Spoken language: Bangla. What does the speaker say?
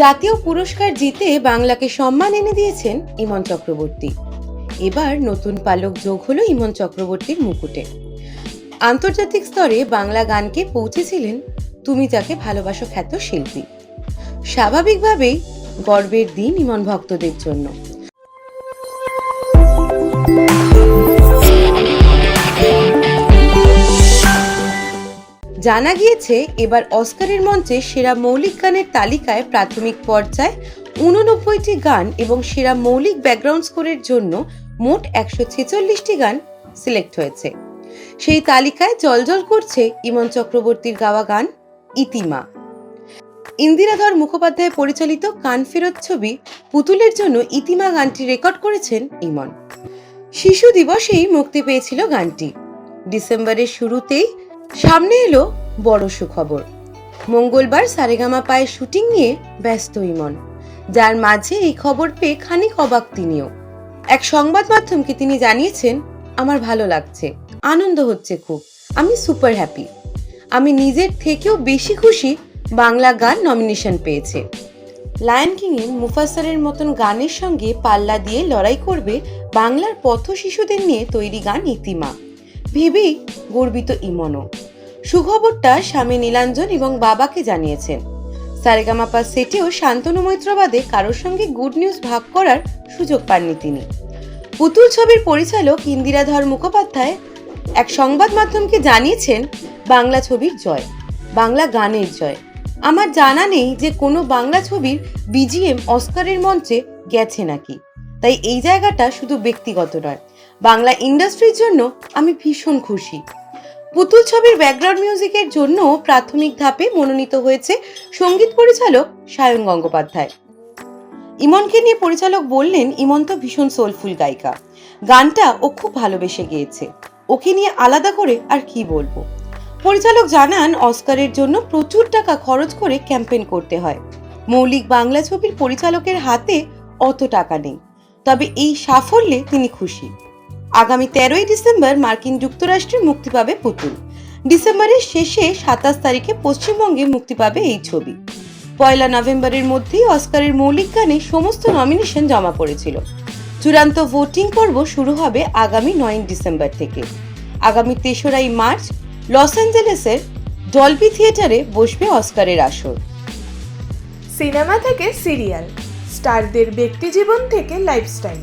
জাতীয় পুরস্কার জিতে বাংলাকে সম্মান এনে দিয়েছেন ইমন চক্রবর্তী। এবার নতুন পালক যোগ হলো ইমন চক্রবর্তীর মুকুটে। আন্তর্জাতিক স্তরে বাংলা গানকে পৌঁছেছিলেন তুমি যাকে ভালোবাসো খ্যাত শিল্পী। স্বাভাবিকভাবেই গর্বের দিন ইমন ভক্তদের জন্য। জানা গিয়েছে, এবার অস্কারের মঞ্চে সেরা মৌলিক গানের তালিকায় প্রাথমিক পর্যায়ে উননব্বইটি গান এবং সেরা মৌলিক ব্যাকগ্রাউন্ড স্কোরের জন্য মোট একশো ছেচল্লিশটি গান সিলেক্ট হয়েছে। সেই তালিকায় জলজল করছে ইমন চক্রবর্তীর গাওয়া গান ইতিমা। ইন্দিরাধর মুখোপাধ্যায় পরিচালিত কান ফেরত ছবি পুতুলের জন্য ইতিমা গানটি রেকর্ড করেছেন ইমন। শিশু দিবসেই মুক্তি পেয়েছিল গানটি। ডিসেম্বরের শুরুতেই সামনে এলো বড় সুখবর। মঙ্গলবার সারেগামা পায়ে শুটিং নিয়ে ব্যস্ত ইমন। যার মাঝে এই খবর পেয়ে খানিক অবাক তিনিও। এক সংবাদ মাধ্যমকে তিনি জানিয়েছেন, আমার ভালো লাগছে, আনন্দ হচ্ছে খুব, আমি সুপার হ্যাপি। আমি নিজের থেকেও বেশি খুশি বাংলা গান নমিনেশন পেয়েছে। লায়ন কিং এর মুফাসারের মতন গানের সঙ্গে পাল্লা দিয়ে লড়াই করবে বাংলার পথ শিশুদের নিয়ে তৈরি গান ইতিমা। ভেবেই গর্বিত ইমনও। সুখবরটা স্বামী নীলাঞ্জন এবং বাবাকে জানিয়েছেন। সারেগামাপা সেটেও শান্তনু মৈত্রবাদে কারোর সঙ্গে গুড নিউজ ভাগ করার সুযোগ পাননি তিনি। পুতুল ছবির পরিচালক ইন্দিরাধর মুখোপাধ্যায় এক সংবাদ মাধ্যমকে জানিয়েছেন, বাংলা ছবির জয়, বাংলা গানের জয়। আমার জানা নেই যে কোনো বাংলা ছবির বিজিএম অস্কারের মঞ্চে গেছে নাকি। তাই এই জায়গাটা শুধু ব্যক্তিগত নয় বাংলা ইন্ডাস্ট্রির জন্য আমি ভীষণ খুশি। পুতুল ছবির ব্যাকগ্রাউন্ড মিউজিকের জন্য প্রাথমিক ধাপে মনোনীত হয়েছে সংগীত পরিচালক সায়ন গঙ্গোপাধ্যায়। ইমনকে নিয়ে পরিচালক বললেন, ইমন তো ভীষণ সোলফুল গায়িকা। গানটা ও খুব ভালোবেসে গেয়েছে। ওকে নিয়ে আলাদা করে আর কি বলব? পরিচালক জানান, অস্কারের জন্য প্রচুর টাকা খরচ করে ক্যাম্পেন করতে হয়। মৌলিক বাংলা ছবির পরিচালকের হাতে অত টাকা নেই। তবে এই সাফল্যে তিনি খুশি। আগামী তেরোই ডিসেম্বর মার্কিন যুক্তরাষ্ট্রে মুক্তি পাবে পুতুল ডিসেম্বরের শেষে সাতাশ তারিখে পশ্চিমবঙ্গে মুক্তি পাবে এই ছবি। পয়লা নভেম্বরের মধ্যেই অস্কারের মৌলিক গানে সমস্ত নমিনেশন জমা পড়েছিল। চূড়ান্ত ভোটিং পর্ব শুরু হবে আগামী নয় ডিসেম্বর থেকে। আগামী তেসরাই মার্চ, লস অ্যাঞ্জেলেসের ডলবি থিয়েটারে বসবে অস্কারের আসর। সিনেমা থেকে সিরিয়াল, স্টারদের ব্যক্তিজীবন থেকে লাইফস্টাইল।